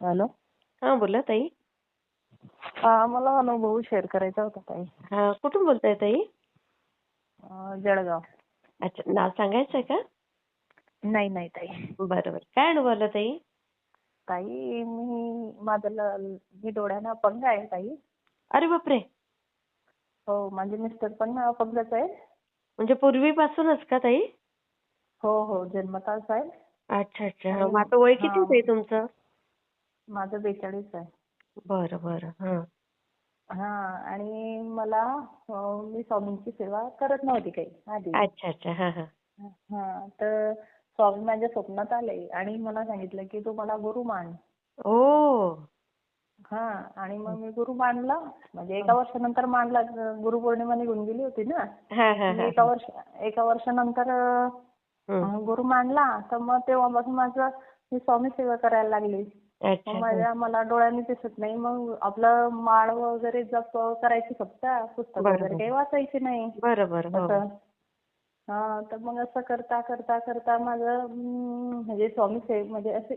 Hello हा बोला ताई. हा मला अनुभव शेअर करायचा होता ताई. हा कुठून बोलताय ताई? अं, जळगाव. अच्छा नाव सांगायचंय का? नाही नाही ताई. बरं बरं काय अनुभव आला ताई? ताई मी माझं ल- मी डोळ्यानं अपंग आहे ताई. अरे बापरे! हो माझे मिस्टर पण अपंगच आहे म्हणजे पूर्वीपासूनच का ताई? हो हो जन्मताच आहे अच्छा अच्छा. हा आणि- मग आता वय किती हा. ताई तुमचं? माझं बेचाळीस आहे. बरं बरं. हा. हा आणि मला मी स्वामींची सेवा करत नव्हती काही आधी. अच्छा अच्छा. हा हा. हा तर स्वामी माझ्या स्वप्नात आले आणि मला सांगितलं की तू मला गुरु मान. ओ! हा आणि मग मी गुरु मानला. म्हणजे एका वर्षानंतर मानला गुरुपौर्णिमा निघून गेली होती ना. हा हा मी हा एका वर्ष एका वर्षानंतर गुरु मानला. तर मग तेव्हापासून माझं मी स्वामी सेवा करायला लागली. मग हा. माझ्या मला डोळ्यांनी दिसत नाही. मग आपलं माळ वगैरे जप करायची फक्त पुस्तक. वगैरे काही वाचायची नाही. हो. असं. हा तर मग असं करता करता करता माझं म्हणजे स्वामी सेवे म्हणजे असे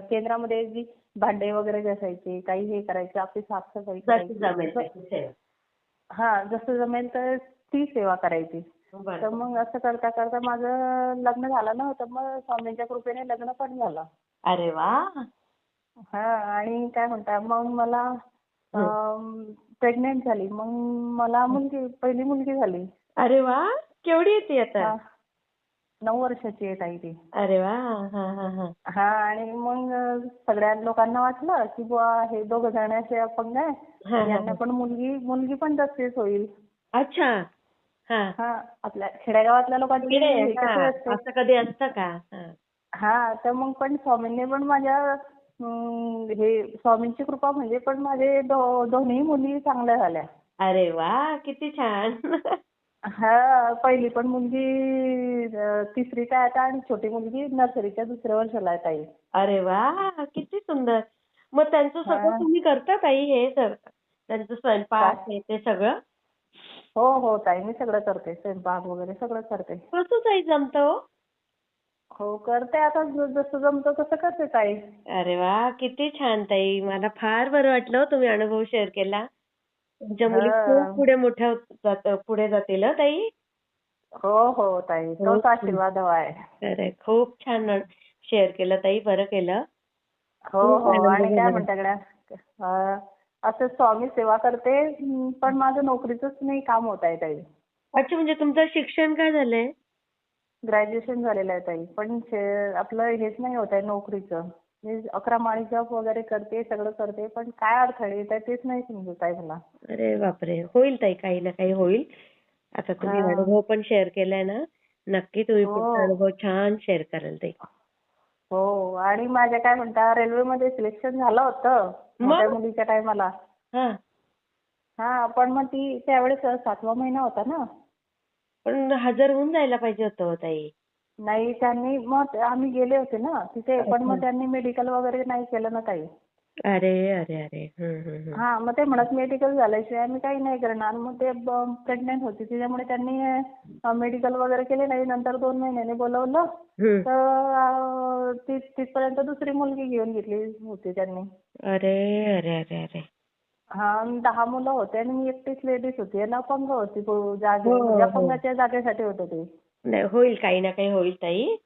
केंद्रामध्ये जी भांडे वगैरे घासायचे काही हे करायचे आपली साफसफाई करायची. हा जसं जमेल तर ती सेवा करायची. तर मग असं करता करता माझं लग्न झालं ना तर मग स्वामींच्या कृपेने लग्न पण झालं. अरे वा! हा आणि काय म्हणता मग मला प्रेग्नेंट झाली. मग मला मुलगी पहिली मुलगी झाली. अरे वा! केवढी येते आता? हा. नऊ वर्षाची आहे ताई ती. अरे वा! हा हा हा. हा आणि मग सगळ्या लोकांना वाटलं की बुवा हे दोघं जण असे अपंग आहे. यांना पण मुलगी मुलगी पण तशीच होईल. अच्छा! हा. हा आपल्या खेडेगावातल्या असं कधी असतं का? हा. तर मग पण स्वामींनी पण माझ्या हे स्वामींची कृपा म्हणजे पण माझे दोन्ही मुली चांगल्या झाल्या. अरे वा किती छान. हा पहिली पण मुलगी तिसरीत आहे आता आणि छोटी मुलगी नर्सरीच्या दुसऱ्या वर्षाला आहे ताई. अरे वा किती सुंदर. मग त्यांचं सगळं. तुम्ही करता ताई हे सर त्यांचं स्वयंपाक हे ते सगळं? हो हो ताई मी सगळं करते स्वयंपाक वगैरे सगळं करते. कसं ताई जमतं हो? हो करते आता. जसं जमतं तसं करते ताई. अरे वा किती छान ताई. मला फार बरं वाटलं हो तुम्ही अनुभव शेअर केला. तुमच्या मुली. खूप पुढे मोठ्या पुढे जातील हं ताई. हो हो ताई. हो. तोच आशीर्वाद हवा आहे. अरे खूप छान शेअर केलं ताई. बरं केलं. हो हो. आणि काय. म्हणता असं स्वामी सेवा करते पण माझं नोकरीचंच नाही काम होत आहे ताई. अच्छा म्हणजे तुमचं शिक्षण काय झालंय? ग्रॅज्युएशन झालेलं आहे ताई. पण शे- आपलं हेच नाही होत आहे नोकरीचं. मी अकरा माळी जॉब वगैरे करते सगळं करते पण काय अडथळे येत आहे तेच नाही समजत आहे मला. अरे बापरे! होईल ताई काही ना काही होईल. आता तुम्ही हा. अनुभव पण शेअर केलाय ना? नक्की तुम्ही हो. अनुभव छान शेअर कराल ताई. हो. आणि माझ्या काय म्हणता रेल्वेमध्ये सिलेक्शन झालं होतं मग? मोठ्या मुलीच्या टायमाला हा. हा पण मग ती त्यावेळेस सातवा महिना होता ना? पण हजर होऊन जायला पाहिजे होतं हो ताई. नाही त्यांनी मग आम्ही गेले होते ना तिथे पण मग. त्यांनी मेडिकल वगैरे नाही केलं ना ताई. अरे अरे अरे. हम्म, हम्म, हम्म. हा मग ते म्हणत मेडिकल झाल्याशिवाय आम्ही काही नाही करणार. मग ते प्रेग्नेंट होती. त्याच्यामुळे त्यांनी मेडिकल वगैरे केले नाही. नंतर दोन महिन्याने बोलवलं. तर तिथपर्यंत दुसरी मुलगी घेऊन घेतली होती त्यांनी. अरे अरे अरे अरे. हा दहा मुलं होते आणि मी एकटीच लेडीज होती. आणि अपंग होती जागे हो, म्हणजे हो. अपंगाच्या जागेसाठी होतं ते. नाही होईल काही ना काही होईल ताई?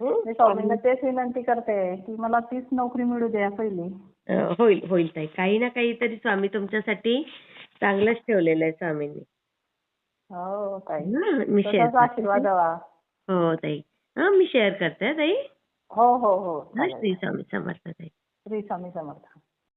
मी स्वामींना तेच विनंती करते की मला तीच नोकरी मिळू द्या पहिली. अं, होईल होईल ताई. काही ना काही तरी स्वामी तुमच्यासाठी चांगलंच ठेवलेलं आहे स्वामींनी. हो ताई. हं, मी शेअर तसाच आशीर्वाद हवा. हो ताई. हा मी शेअर करते हं, ताई. हो हो हो. हं, चालेल. श्री स्वामी समर्थ ताई. श्री स्वामी समर्थ.